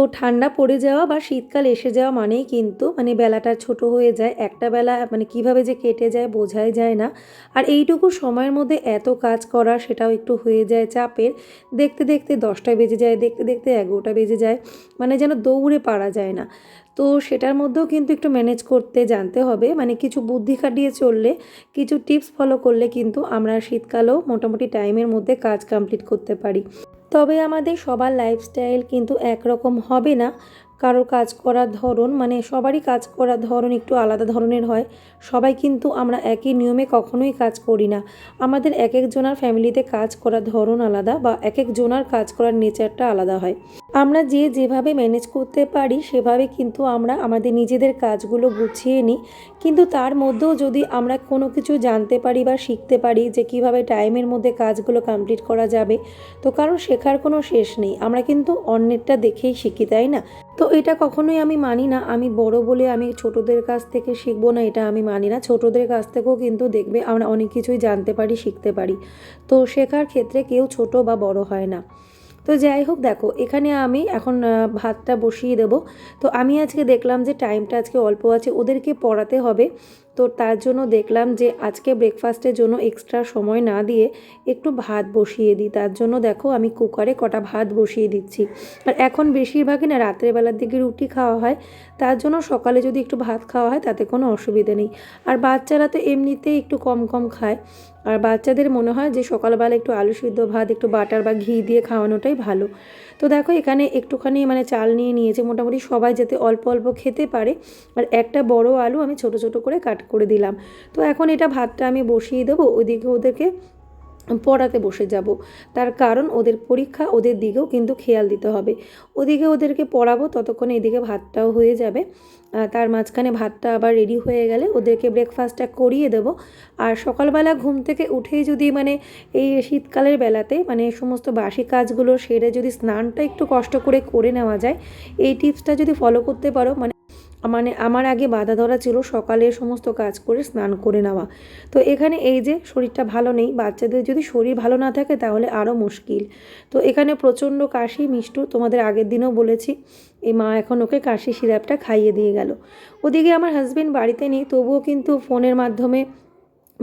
তো ঠান্ডা পড়ে যাওয়া বা শীতকাল এসে যাওয়া মানেই কিন্তু মানে বেলাটা ছোট হয়ে যায়। একটা বেলা মানে কীভাবে যে কেটে যায় বোঝাই যায় না। আর এইটুকু সময়ের মধ্যে এত কাজ করা সেটাও একটু হয়ে যায় চাপের। দেখতে দেখতে দশটা বেজে যায়, দেখতে দেখতে এগারোটা বেজে যায়। মানে যেন দৌড়ে পারা যায় না। তো সেটার মধ্যেও কিন্তু একটু ম্যানেজ করতে জানতে হবে। মানে কিছু বুদ্ধি খাটিয়ে চললে, কিছু টিপস ফলো করলে কিন্তু আমরা শীতকালেও মোটামুটি টাইমের মধ্যে কাজ কমপ্লিট করতে পারি। তবে আমাদের সবার লাইফস্টাইল কিন্তু একরকম হবে না। কারোর কাজ করার ধরন মানে সবারই কাজ করার ধরন একটু আলাদা ধরনের হয়। সবাই কিন্তু আমরা একই নিয়মে কখনোই কাজ করি না। আমাদের এক একজনার ফ্যামিলিতে কাজ করার ধরন আলাদা বা এক একজনার কাজ করার নেচারটা আলাদা হয়। আমরা যে যেভাবে ম্যানেজ করতে পারি, সেভাবে কিন্তু আমরা আমাদের নিজেদের কাজগুলো গুছিয়ে নিই। কিন্তু তার মধ্যেও যদি আমরা কোনো কিছু জানতে পারি বা শিখতে পারি যে কীভাবে টাইমের মধ্যে কাজগুলো কমপ্লিট করা যাবে, তো কারণ শেখার কোনো শেষ নেই। আমরা কিন্তু অন্যেরটা দেখেই শিখি, তাই না? তো এটা কখনোই আমি মানি না। আমি বড় বলে আমি ছোটদের কাছ থেকে শিখব না, এটা আমি মানি না। ছোটদের কাছ থেকেও কিন্তু দেখবে আমরা অনেক কিছুই জানতে পারি, শিখতে পারি। তো শেখার ক্ষেত্রে কেউ ছোট বা বড় হয় না। তো যাই হোক, দেখো, এখানে আমি এখন ভাতটা বসিয়ে দেবো। তো আমি আজকে দেখলাম যে টাইমটা আজকে অল্প আছে, ওদেরকে পড়াতে হবে। তো তার জন্য দেখলাম যে আজকে ব্রেকফাস্টের জন্য এক্সট্রা সময় না দিয়ে একটু ভাত বসিয়ে দিই। তার জন্য দেখো আমি কুকারে কটা ভাত বসিয়ে দিচ্ছি। আর এখন বেশিরভাগই না রাত্রেবেলার দিকে রুটি খাওয়া হয়। তার জন্য সকালে যদি একটু ভাত খাওয়া হয় তাতে কোনো অসুবিধে নেই। আর বাচ্চারা তো এমনিতেই একটু কম কম খায়। আর বাচ্চাদের মনে হয় যে সকালবেলা একটু আলু সিদ্ধ ভাত, একটু বাটার বা ঘি দিয়ে খাওয়ানোটাই ভালো। তো দেখো এখানে একটুখানি মানে চাল নিয়ে নিয়েছে মোটামুটি সবাই যাতে অল্প অল্প খেতে পারে। আর একটা বড় আলু আমি ছোট ছোট করে কাট করে দিলাম। তো এখন এটা ভাতটা আমি বসিয়ে দেবো। ওইদিকে ওদেরকে পড়াতে বসে যাব। তার কারণ ওদের পরীক্ষা ওদের দিকেও কিন্তু খেয়াল দিতে হবে। ওদিকে ওদেরকে পড়াবো, ততক্ষণে এদিকে ভাতটাও হয়ে যাবে। তার মাঝখানে ভাতটা আবার রেডি হয়ে গেলে ওদেরকে ব্রেকফাস্টটা করিয়ে দেব। আর সকালবেলা ঘুম থেকে উঠেই যদি মানে এই শীতকালের বেলাতে মানে সমস্ত বাসি কাজগুলো সেরে যদি স্নানটা একটু কষ্ট করে করে নেওয়া যায়, এই টিপসটা যদি ফলো করতে পারো মানে মানে আমার আগে বাধা ধরা ছিল সকালে সমস্ত কাজ করে স্নান করে নেওয়া। তো এখানে এই যে শরীরটা ভালো নেই, বাচ্চাদের যদি শরীর ভালো না থাকে তাহলে আরও মুশকিল। তো এখানে প্রচণ্ড কাশি, মিষ্টু তোমাদের আগের দিনও বলেছি, এই মা এখন ওকে কাশি সিরাপটা খাইয়ে দিয়ে গেল। ওদিকে আমার হাজব্যান্ড বাড়িতে নেই, তবুও কিন্তু ফোনের মাধ্যমে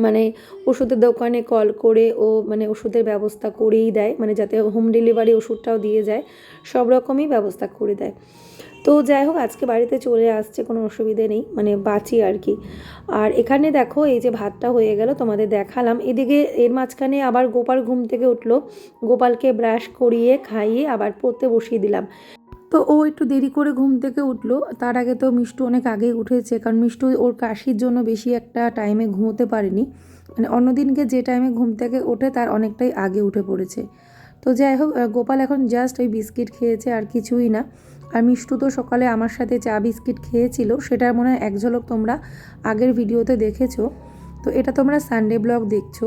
মানে ওষুধের দোকানে কল করে ও মানে ওষুধের ব্যবস্থা করেই দেয় মানে যাতে হোম ডেলিভারি ওষুধটাও দিয়ে যায়, সব রকমই ব্যবস্থা করে দেয়। তো যাই হোক, আজকে বাড়িতে চলে আসছে, কোনো অসুবিধে নেই মানে বাঁচি আর কি আর এখানে দেখো, এই যে ভাতটা হয়ে গেল, তোমাদের দেখালাম। এদিকে এর মাঝখানে আবার গোপাল ঘুম থেকে উঠল। গোপালকে ব্রাশ করিয়ে, খাইয়ে আবার পড়তে বসিয়ে দিলাম। তো ও একটু দেরি করে ঘুম থেকে উঠল। তার আগে তো মিষ্টু অনেক আগেই উঠেছে, কারণ মিষ্টু ওর কাশির জন্য বেশি একটা টাইমে ঘুমোতে পারেনি। মানে অন্যদিনকে যে টাইমে ঘুম থেকে ওঠে, তার অনেকটাই আগে উঠে পড়েছে। তো যাই হোক গোপাল এখন জাস্ট ওই বিস্কিট খেয়েছে, আর কিছুই না। আর মিষ্টু তো সকালে আমার সাথে চা বিস্কিট খেয়েছিল সেটার মনে হয় এক ঝলক তোমরা আগের ভিডিওতে দেখেছ। তো এটা তোমরা সানডে ব্লগ দেখছ।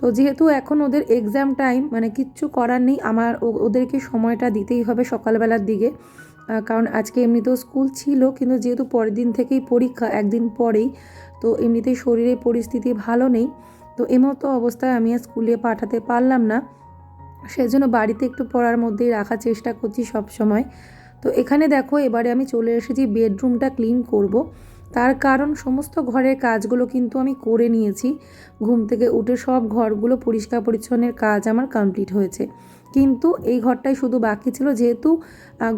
তো যেহেতু এখন ওদের এক্সাম টাইম মানে কিচ্ছু করার নেই, আমার ওদেরকে সময়টা দিতেই হবে সকালবেলার দিকে। কারণ আজকে এমনিতেও স্কুল ছিল, কিন্তু যেহেতু পরের দিন থেকেই পরীক্ষা, একদিন পরেই, তো এমনিতেই শরীরের পরিস্থিতি ভালো নেই। তো এমতো অবস্থায় আমি আর স্কুলে পাঠাতে পারলাম না। সেজন্য বাড়িতে একটু পড়ার মধ্যেই রাখার চেষ্টা করছি সব সময় তো এখানে দেখো, এবারে আমি চলে এসেছি বেডরুমটা ক্লিন করব। তার কারণ সমস্ত ঘরের কাজগুলো কিন্তু আমি করে নিয়েছি। ঘুম থেকে উঠে সব ঘরগুলো পরিষ্কার পরিচ্ছন্নের কাজ আমার কমপ্লিট হয়েছে। কিন্তু এই ঘরটাই শুধু বাকি ছিল, যেহেতু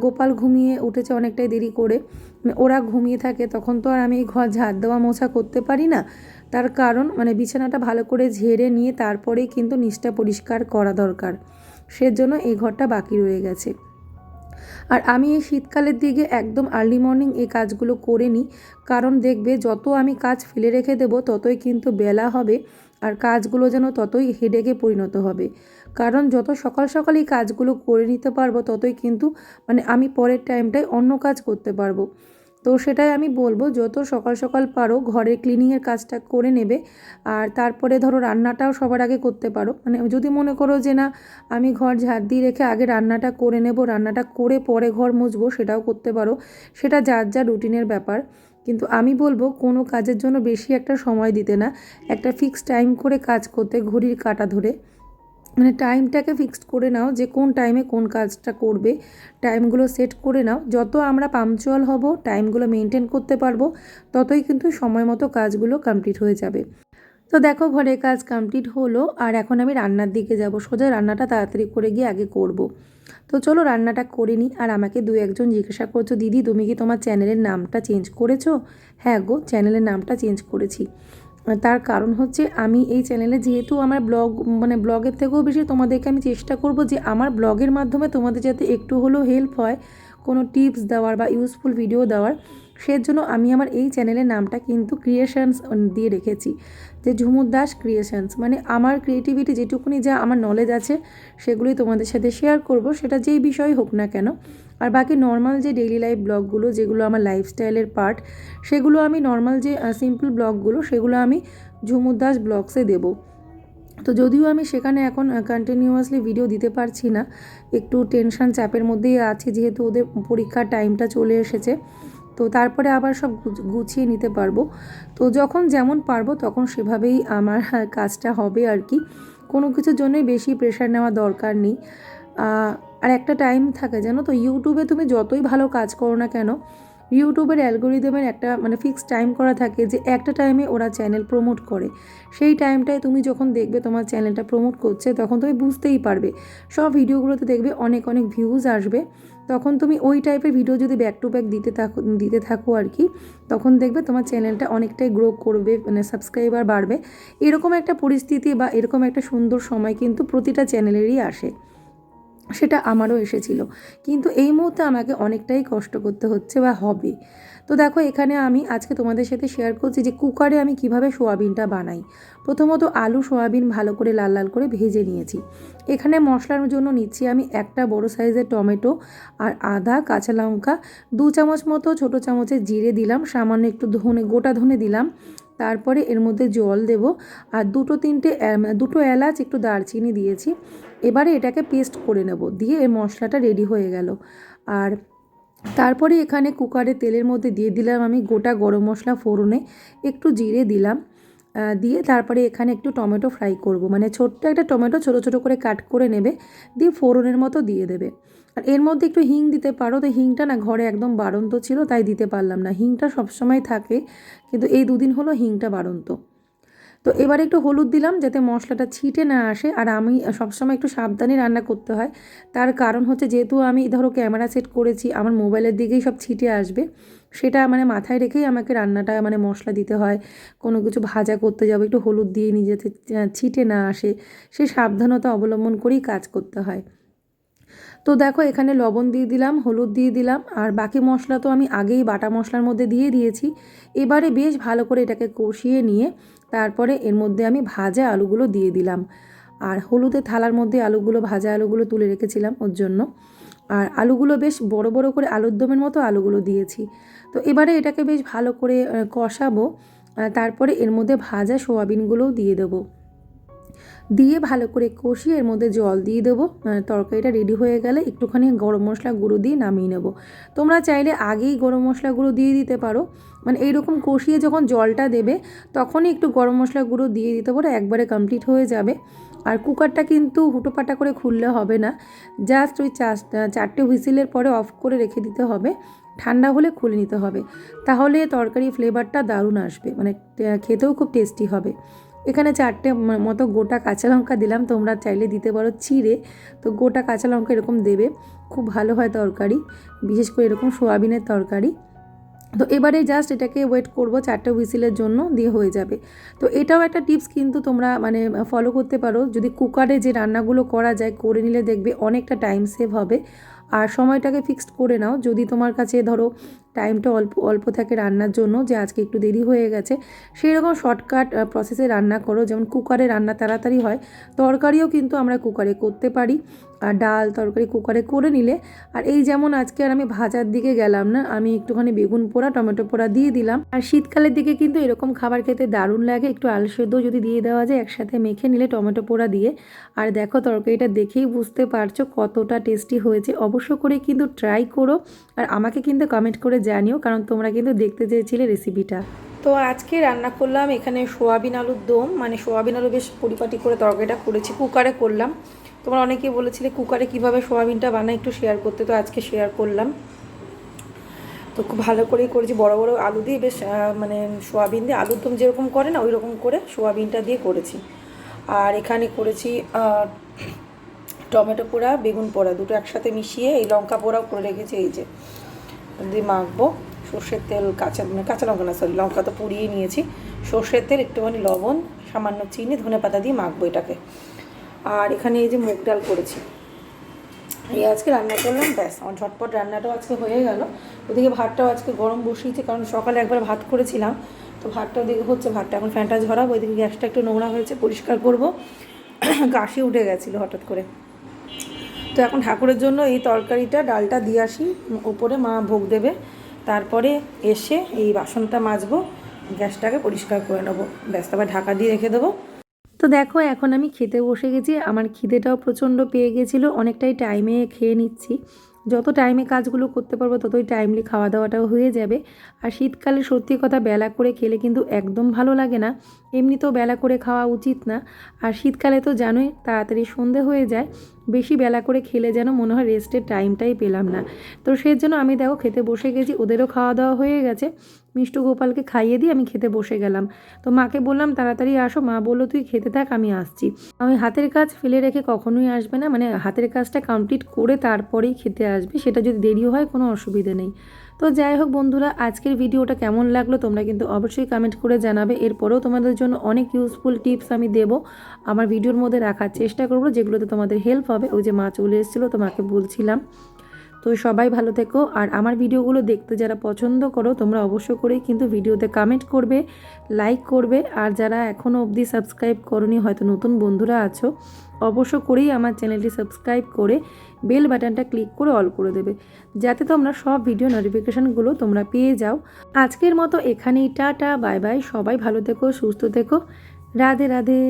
গোপাল ঘুমিয়ে উঠেছে অনেকটাই দেরি করে। ওরা ঘুমিয়ে থাকে, তখন তো আর আমি এই ঘর ঝাড় দেওয়া মোছা করতে পারি না। তার কারণ মানে বিছানাটা ভালো করে ঝেড়ে নিয়ে তারপরেই কিন্তু নিচটা পরিষ্কার করা দরকার। সেজন্য এই ঘরটা বাকি রয়ে গেছে। আর আমি এই শীতকালের দিকে একদম আর্লি মর্নিং এই কাজগুলো করে নিই। কারণ দেখবে যত আমি কাজ ফেলে রেখে দেবো, ততই কিন্তু বেলা হবে আর কাজগুলো যেন ততই হেডেকে পরিণত হবে। কারণ যত সকাল সকাল এই কাজগুলো করে নিতে পারব, ততই কিন্তু মানে আমি পরের টাইমটায় অন্য কাজ করতে পারব। তো সেটাই আমি বলব, যত সকাল সকাল পারো ঘরের ক্লিনিংয়ের কাজটা করে নেবে। আর তারপরে ধরো রান্নাটাও সবার আগে করতে পারো। মানে যদি মনে করো যে না, আমি ঘর ঝাড় দিয়ে রেখে আগে রান্নাটা করে নেব, রান্নাটা করে পরে ঘর মুছবো, সেটাও করতে পারো। সেটা যার যা রুটিনের ব্যাপার। কিন্তু আমি বলব, কোনো কাজের জন্য বেশি একটা সময় দিতে না। একটা ফিক্সড টাইম করে কাজ করতে, ঘড়ির কাটা ধরে। মানে টাইমটাকে ফিক্সড করে নাও যে কোন টাইমে কোন কাজটা করবে। টাইমগুলো সেট করে নাও। যত আমরা পাংচুয়াল হব টাইমগুলো মেনটেন করতে পারব, ততই কিন্তু সময় মতো কাজগুলো কমপ্লিট হয়ে যাবে। তো দেখো ঘরের কাজ কমপ্লিট হলো, আর এখন আমি রান্নার দিকে যাব। সোজা রান্নাটা তাড়াতাড়ি করে গিয়ে আগে করব। তো চলো রান্নাটা করে নিই আর আমাকে দু একজন জিজ্ঞাসা করছ, দিদি, তুমি কি তোমার চ্যানেলের নামটা চেঞ্জ করেছ? হ্যাঁ গো চ্যানেলের নামটা চেঞ্জ করেছি। তার কারণ হচ্ছে আমি এই চ্যানেলে যেহেতু আমার ব্লগ মানে ব্লগের থেকেও বেশি তোমাদেরকে আমি চেষ্টা করব যে আমার ব্লগের মাধ্যমে তোমাদের যাতে একটু হলেও হেল্প হয়, কোনো টিপস দেওয়ার বা ইউজফুল ভিডিও দেওয়ার। সেজন্য আমি আমার এই চ্যানেলের নামটা কিন্তু ক্রিয়েশনস দিয়ে রেখেছি, যে ঝুমুর দাস ক্রিয়েশনস মানে আমার ক্রিয়েটিভিটি যেটুকুনি যা আমার নলেজ আছে, সেগুলোই তোমাদের সাথে শেয়ার করব, সেটা যেই বিষয় হোক না কেন। আর বাকি নর্মাল যে ডেইলি লাইফ ব্লগগুলো, যেগুলো আমার লাইফস্টাইলের পার্ট সেগুলো আমি নর্মাল যে সিম্পল ব্লগগুলো, সেগুলো আমি ঝুমুর দাস ব্লগসে দেবো। তো যদিও আমি সেখানে এখন কন্টিনিউয়াসলি ভিডিও দিতে পারছি না, একটু টেনশন চাপের মধ্যেই আছি, যেহেতু ওদের পরীক্ষার টাইমটা চলে এসেছে, তো তারপরে আবার সব গুছিয়ে নিতে পারব। তো যখন যেমন পারব, তখন সেভাবেই আমার কাজটা হবে আর কি। কোনো কিছুর জন্যই বেশি প্রেশার নেওয়া দরকার নেই। আর একটা টাইম থাকে, জানো তো? ইউটিউবে তুমি যতই ভালো কাজ করো না কেন ইউটিউবের অ্যালগোরিদমের একটা মানে ফিক্সড টাইম করা থাকে যে একটা টাইমে ওরা চ্যানেল প্রমোট করে। সেই টাইমটায় তুমি যখন দেখবে তোমার চ্যানেলটা প্রমোট করছে, তখন তুমি বুঝতেই পারবে। সব ভিডিওগুলোতে দেখবে অনেক অনেক ভিউজ আসবে। তখন তুমি ওই টাইপের ভিডিও যদি ব্যাক টু ব্যাক দিতে থাকো দিতে থাকো আর কি, তখন দেখবে তোমার চ্যানেলটা অনেকটাই গ্রো করবে মানে সাবস্ক্রাইবার বাড়বে। এরকম একটা পরিস্থিতি বা এরকম একটা সুন্দর সময় কিন্তু প্রতিটা চ্যানেলেরই আসে। সেটা আমারও এসেছিল। কিন্তু এই মুহূর্তে আমাকে অনেকটাই কষ্ট করতে হচ্ছে বা হবে। তো দেখো, এখানে আমি আজকে তোমাদের সাথে শেয়ার করছি যে কুকারে আমি কীভাবে সোয়াবিনটা বানাই। প্রথমত আলু, সোয়াবিন ভালো করে লাল লাল করে ভেজে নিয়েছি। এখানে মশলার জন্য নিচ্ছি আমি একটা বড় সাইজের টমেটো আর আদা, কাঁচা লঙ্কা। দু চামচ মতো ছোটো চামচের জিরে দিলাম, সামান্য একটু ধনে, গোটা ধনে দিলাম। তারপরে এর মধ্যে জল দেব আর দুটো তিনটে দুটো এলাচ, একটু দারচিনি দিয়েছি। এবারে এটাকে পেস্ট করে নেব, দিয়ে এই মশলাটা রেডি হয়ে গেল। আর তারপরে এখানে কুকারে তেলের মধ্যে দিয়ে দিলাম আমি গোটা গরম মশলা ফোড়নে, একটু জিরে দিলাম। দিয়ে তারপরে এখানে একটু টমেটো ফ্রাই করব মানে ছোট্ট একটা টমেটো ছোটো ছোটো করে কাট করে নেবে, দিয়ে ফোড়নের মতো দিয়ে দেবে। আর এর মধ্যে একটু হিং দিতে পারো। তো হিংটা না ঘরে একদম বাড়ন্ত ছিল, তাই দিতে পারলাম না। হিংটা সবসময় থাকে, কিন্তু এই দুদিন হলো হিংটা বাড়ন্ত। তো এবার একটু হলুদ দিলাম যাতে মশলাটা ছিটে না আসে। আর আমি সবসময় একটু সাবধানে রান্না করতে হয়। তার কারণ হচ্ছে যেহেতু আমি, ধরো, ক্যামেরা সেট করেছি, আমার মোবাইলের দিকেই সব ছিটে আসবে। সেটা মানে মাথায় রেখেই আমাকে রান্নাটা মানে মশলা দিতে হয়। কোনো কিছু ভাজা করতে যাব, একটু হলুদ দিয়ে নিয়ে যাতে ছিটে না আসে। সেই সাবধানতা অবলম্বন করেই কাজ করতে হয়। তো দেখো, এখানে লবণ দিয়ে দিলাম, হলুদ দিয়ে দিলাম, আর বাকি মশলা তো আমি আগেই বাটা মশলার মধ্যে দিয়ে দিয়েছি। এবারে বেশ ভালো করে এটাকে কষিয়ে নিয়ে তারপরে এর মধ্যে আমি ভাজা আলুগুলো দিয়ে দিলাম। আর হলুদের থালার মধ্যে আলুগুলো, ভাজা আলুগুলো তুলে রেখেছিলাম ওর জন্য। আর আলুগুলো বেশ বড় বড় করে আলুর দমের মতো আলুগুলো দিয়েছি। তো এবারে এটাকে বেশ ভালো করে কষাবো তারপরে এর মধ্যে ভাজা সোয়াবিনগুলোও দিয়ে দেবো। দিয়ে ভালো করে কষিয়ে এর মধ্যে জল দিয়ে দেবো। তরকারিটা রেডি হয়ে গেলে একটুখানি গরম মশলা গুঁড়ো দিয়ে নামিয়ে নেব। তোমরা চাইলে আগেই গরম মশলা গুঁড়ো দিয়ে দিতে পারো। মানে এইরকম কষিয়ে যখন জলটা দেবে, তখনই একটু গরম মশলা গুঁড়ো দিয়ে দিতে পারো, একবারে কমপ্লিট হয়ে যাবে। আর কুকারটা কিন্তু হুটোপাটা করে খুললে হবে না। জাস্ট ওই চারটে হুইসিলের পরে অফ করে রেখে দিতে হবে। ঠান্ডা হলে খুলে নিতে হবে। তাহলে তরকারি ফ্লেভারটা দারুণ আসবে। মানে খেতেও খুব টেস্টি হবে। এখানে চারটে মতো গোটা কাঁচা লঙ্কা দিলাম, তোমরা চাইলে দিতে পারো চিড়ে। তো গোটা কাঁচা লঙ্কা এরকম দেবে, খুব ভালো হয় তরকারি, বিশেষ করে এরকম সোয়াবিনের তরকারি। তো এবারে জাস্ট এটাকে ওয়েট করব চারটে হুইসিলের জন্য, দিয়ে হয়ে যাবে। তো এটাও একটা টিপস কিন্তু তোমরা মানে ফলো করতে পারো। যদি কুকারে যে রান্নাগুলো করা যায়, করে নিলে দেখবে অনেকটা টাইম সেভ হবে। আর সময়টাকে ফিক্সড করে নাও। যদি তোমার কাছে ধরো টাইমটা অল্প অল্প থাকে রান্নার জন্য, যে আজকে একটু দেরি হয়ে গেছে সেই রকম শর্টকাট প্রসেসে রান্না করো। যেমন কুকারে রান্না তাড়াতাড়ি হয়, তরকারিও কিন্তু আমরা কুকারে করতে পারি। ডাল তরকারি কুকারে করে নিলে, আর এই যেমন আজকে আর আমি ভাজার দিকে গেলাম না, আমি একটুখানি বেগুন পোড়া, টমেটো পোড়া দিয়ে দিলাম। আর শীতকালের দিকে কিন্তু এরকম খাবার খেতে দারুণ লাগে, একটু আলু সেদ্ধ যদি দিয়ে দেওয়া যায়, একসাথে মেখে নিলে টমেটো পোড়া দিয়ে। আর দেখো তরকারিটা দেখেই বুঝতে পারছ কতটা টেস্টি হয়েছে, অবশ্য করে কিন্তু ট্রাই করো, আর আমাকে কিন্তু কমেন্ট করে জানিও, কারণ তোমরা কিন্তু দেখতে চেয়েছিলে রেসিপিটা। তো আজকে রান্না করলাম এখানে সোয়াবিন আলুর দম মানে সোয়াবিন আলু বেশ পরিপাটি করে তরকারিটা করেছি, কুকারে করলাম। তোমরা অনেকেই বলেছিলে কুকারে কীভাবে সোয়াবিনটা বানাই একটু শেয়ার করতে, তো আজকে শেয়ার করলাম। তো খুব ভালো করেই করেছি, বড় বড় আলু দিয়ে বেশ মানে সোয়াবিন দিয়ে আলুর দম যেরকম করে না ওই রকম করে সোয়াবিনটা দিয়ে করেছি। আর এখানে করেছি টমেটো পোড়া, বেগুন পোড়া, দুটো একসাথে মিশিয়ে এই লঙ্কা পোড়াও করে রেখেছি, এই যে দিয়ে মাখবো। সর্ষের তেল, কাঁচা মানে কাঁচা লঙ্কা না সরি লঙ্কা তো পুড়িয়ে নিয়েছি। সর্ষের তেল, একটুখানি লবণ, সামান্য চিনি ধনে পাতা দিয়ে মাখবো এটাকে। আর এখানে এই যে মুগ ডাল করেছি। এই আজকে রান্না করলাম, ব্যাস, আমার ঝটপট রান্নাটাও আজকে হয়ে গেল। ওদিকে ভাতটাও আজকে গরম বসিয়েছে, কারণ সকালে একবার ভাত করেছিলাম। তো ভাতটা ওদিকে হচ্ছে, ভাতটা এখন ফ্যানটা ঝরাবো, ওইদিকে গ্যাসটা একটু নোংরা হয়েছে, পরিষ্কার করব। কাশি উঠে গেছিল হঠাৎ করে। তো এখন ঠাকুরের জন্য এই তরকারিটা, ডালটা দিয়ে আসি উপরে মা ভোগ দেবে। তারপরে এসে এই বাসনটা মাজবো, গ্যাসটাকে পরিষ্কার করে নেব। ব্যাস, তারপর ঢাকা দিয়ে রেখে দেবো। তো দেখো, এখন আমি খেতে বসে গেছি। আমার খিদেটাও প্রচণ্ড পেয়ে গেছিল। অনেকটাই টাইমে খেয়ে নিচ্ছি। যত টাইমে কাজগুলো করতে পারব, ততই টাইমলি খাওয়া দাওয়াটাও হয়ে যাবে। আর শীতকালে সত্যি কথা, বেলা করে খেলে কিন্তু একদম ভালো লাগে না। এমনিতেও বেলা করে খাওয়া উচিত না। আর শীতকালে তো জানোই, তাড়াতাড়ি সন্ধে হয়ে যায়। বেশি বেলা করে খেলে যেন মনে হয় রেস্টের টাইমটাই পেলাম না। তো সেই জন্য আমি দেখো খেতে বসে গেছি, ওদেরও খাওয়া দাওয়া হয়ে গেছে। মিষ্টু গোপালকে খাইয়ে দিয়ে আমি খেতে বসে গেলাম। তো মাকে বললাম, তাড়াতাড়ি আসো। মা বলল, তুই খেতে থাক, আমি আসছি। আমি হাতের কাজ ফেলে রেখে কখনোই আসবে না মানে হাতের কাজটা কমপ্লিট করে তারপরেই খেতে আসবে, সেটা যদি দেরিও হয় কোনো অসুবিধে নেই। তো যাই হোক বন্ধুরা, আজকের ভিডিওটা কেমন লাগল তোমরা কিন্তু অবশ্যই কমেন্ট করে জানাবে। এরপরেও তোমাদের জন্য অনেক ইউজফুল টিপস আমি দেব। আমার ভিডিওর মধ্যে রাখার চেষ্টা করব, যেগুলোতে তোমাদের হেল্প হবে। ওই যে মা চলে এসেছিল, তোমাকে বলছিলাম। তো সবাই ভালো থেকো। আর আমার ভিডিওগুলো দেখতে যারা পছন্দ করো, তোমরা অবশ্য করেই কিন্তু ভিডিওতে কমেন্ট করবে লাইক করবে। আর যারা এখনও অবধি সাবস্ক্রাইব করনি, হয়তো নতুন বন্ধুরা আছো অবশ্য করেই আমার চ্যানেলটি সাবস্ক্রাইব করে বেল বাটনটা ক্লিক করে অল করে দেবে। যাতে তোমরা সব ভিডিও নোটিফিকেশানগুলো তোমরা পেয়ে যাও। আজকের মতো এখানেই টাটা বাই বাই সবাই ভালো থেকো, সুস্থ থেকো। রাধে রাধে।